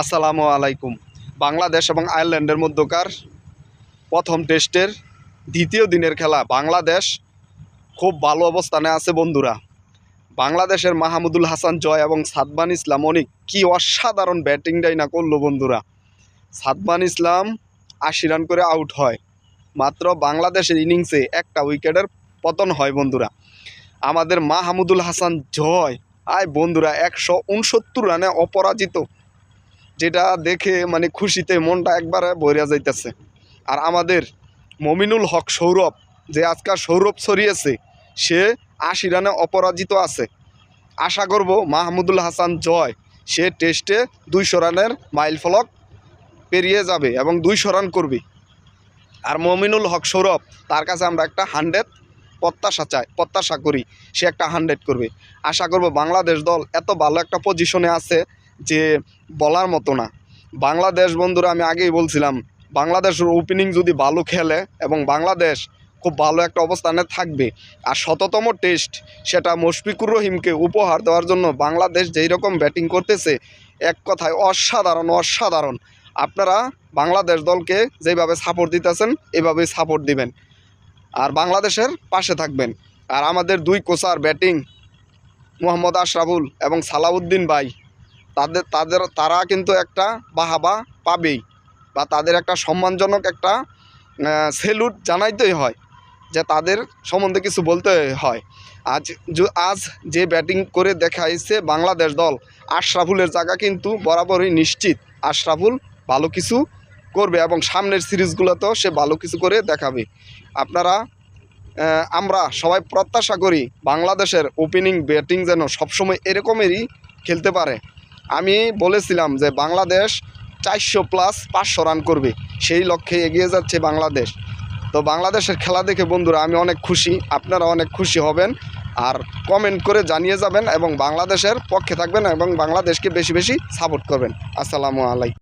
আসসালামু আলাইকুম। বাংলাদেশ এবং আয়ারল্যান্ডের মধ্যকার প্রথম টেস্টের দ্বিতীয় দিনের খেলা। বাংলাদেশ খুব ভালো অবস্থানে আছে বন্ধুরা। বাংলাদেশের মাহমুদুল হাসান জয় এবং সাদমান ইসলাম অনেক কি অসাধারণ ব্যাটিংটাই না করল বন্ধুরা। সাদমান ইসলাম আশি রান করে আউট হয়। মাত্র বাংলাদেশের ইনিংসে একটা উইকেটের পতন হয় বন্ধুরা। আমাদের মাহমুদুল হাসান জয়। আয় বন্ধুরা, একশো উনসত্তর রানে অপরাজিত যেটা দেখে মানে খুশিতে মনটা একবারে ভরিয়া যাইতেছে। আর আমাদের মমিনুল হক সৌরভ, যে আজকাল সৌরভ ছড়িয়েছে, সে আশি রানে অপরাজিত আছে। আশা করব মাহমুদুল হাসান জয়, সে টেস্টে দুইশো রানের মাইল ফলক পেরিয়ে যাবে এবং দুইশো রান করবে। আর মমিনুল হক সৌরভ, তার কাছে আমরা একটা হান্ড্রেড প্রত্যাশা চাই, প্রত্যাশা করি, সে একটা হান্ড্রেড করবে। আশা করব বাংলাদেশ দল এত ভালো একটা পজিশনে আছে যে বলার মতো না। বাংলাদেশ বন্ধুরা, আমি আগেই বলছিলাম, বাংলাদেশের ওপেনিং যদি ভালো খেলে এবং বাংলাদেশ খুব ভালো একটা অবস্থানে থাকবে, আর শততম টেস্ট সেটা মুশফিকুর রহিমকে উপহার দেওয়ার জন্য বাংলাদেশ যেই রকম ব্যাটিং করতেছে, এক কথায় অসাধারণ অসাধারণ। আপনারা বাংলাদেশ দলকে যেভাবে সাপোর্ট দিতেছেন, এভাবেই সাপোর্ট দিবেন। আর বাংলাদেশের পাশে থাকবেন। আর আমাদের দুই কোচার ব্যাটিং মোহাম্মদ আশরাফুল এবং সালাউদ্দিন ভাই। তাদের তাদের, তারা কিন্তু একটা বাহাবা পাবেই বা তাদের একটা সম্মানজনক একটা সেলুট জানাইতেই হয় যে তাদের সম্বন্ধে কিছু বলতে হয়। আজ আজ যে ব্যাটিং করে দেখাইছে বাংলাদেশ দল, আশরাফুলের জায়গা কিন্তু বরাবরই নিশ্চিত। আশরাফুল ভালো কিছু করবে এবং সামনের সিরিজগুলোতেও সে ভালো কিছু করে দেখাবে। আপনারা আমরা সবাই প্রত্যাশা করি বাংলাদেশের ওপেনিং ব্যাটিং যেন সবসময় এরকমেরই খেলতে পারে। আমি বলেছিলাম যে বাংলাদেশ চারশো প্লাস পাঁচশো রান করবে। সেই লক্ষ্যে এগিয়ে যাচ্ছে বাংলাদেশ। তো বাংলাদেশের খেলা দেখে বন্ধুরা, আমি অনেক খুশি। আপনারা অনেক খুশি হবেন। আর কমেন্ট করে জানিয়ে যাবেন এবং বাংলাদেশের পক্ষে থাকবেন এবং বাংলাদেশকে বেশি বেশি সাপোর্ট করবেন। আসসালামু আলাইকুম।